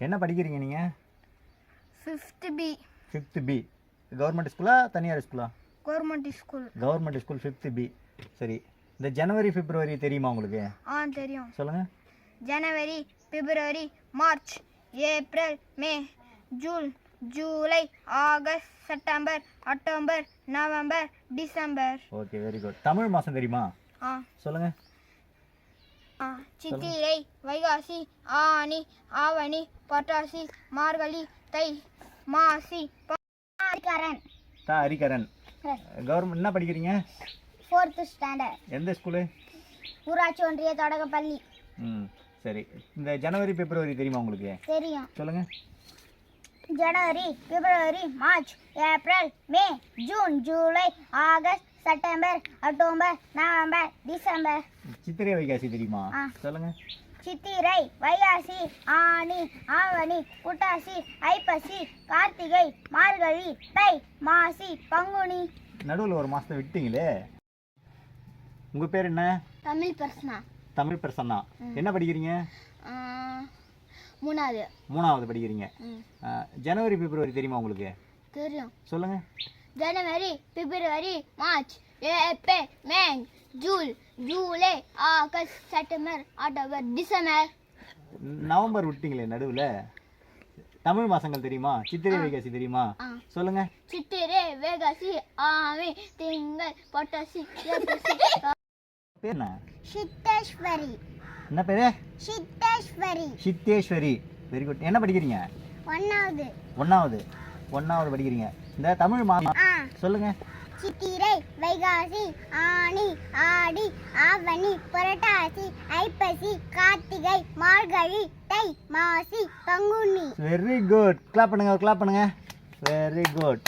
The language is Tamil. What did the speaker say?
என்ன படிக்கிறீங்க நீங்கள் fifth B fifth B government ஸ்கூலா தனியார் ஸ்கூலா government school government school fifth B சரி. இந்த ஜனவரி பிப்ரவரி தெரியுமா உங்களுக்கு? ஆ தெரியும். சொல்லுங்கள் January February March April May June July August September October November December. Okay very good Tamil மாதம் தெரியுமா? ஆ. சொல்லுங்கள் சித்திரை வைகாசி ஆனி ஆவணி புரட்டாசி மார்கழி தை மாசி கரண் தா ஹரிகரன் கவர்மெண்ட் என்ன படிக்கிறீங்க? ஃபோர்த்து ஸ்டாண்டர்ட் எந்த ஸ்கூலு? ஊராட்சி ஒன்றிய தொடக்கப்பள்ளி. ம் சரி. இந்த ஜனவரி பிப்ரவரி தெரியுமா உங்களுக்கு? தெரியும். சொல்லுங்கள் January February March April May June July August September October November December Chithirai Vaikasi தெரியுமா? ஆ. சொல்லுங்கள் சித்திரை வைகாசி ஆனி ஆவணி புட்டாசி ஐப்பசி கார்த்திகை மார்கழி தை மாசி பங்குனி. நடுவில் ஒரு மாதத்தை விட்டீங்களே. உங்கள் பேர் என்ன? தமிழ் பிரச்சனா தமிழ் பிரசன்னா. என்ன படிக்கிறீங்க? மூணாவது. மூணாவது படிக்கிறீங்க. ஜனவரி பிப்ரவரி தெரியுமா உங்களுக்கு? தெரியும். சொல்லுங்கள் January February March April May June July August September October December. November விட்டீங்களே நடுவில். தமிழ் மாதங்கள் தெரியுமா? சித்திரை வைகாசி தெரியுமா. சொல்லுங்க. சித்திரை வேகாசி ஆமை திங்கள் பொட்டாசி பேர் என்ன? சித்தேஸ்வரி. என்ன பேரு? சித்தேஸ்வரி. சித்தேஸ்வரி. வெரி குட் என்ன படிக்கிறீங்க? ஒன்னாவது. ஒன்றாவது ஒன்றாவது படிக்கிறீங்க. இந்த தமிழ் மா ஆ. சொல்லுங்க. Chithirai Vaikasi Aani Aadi Avani Purattasi Aippasi Karthigai Margazhi Thai Masi Panguni. Very good clap பண்ணுங்க கிளாப் பண்ணுங்க. Very good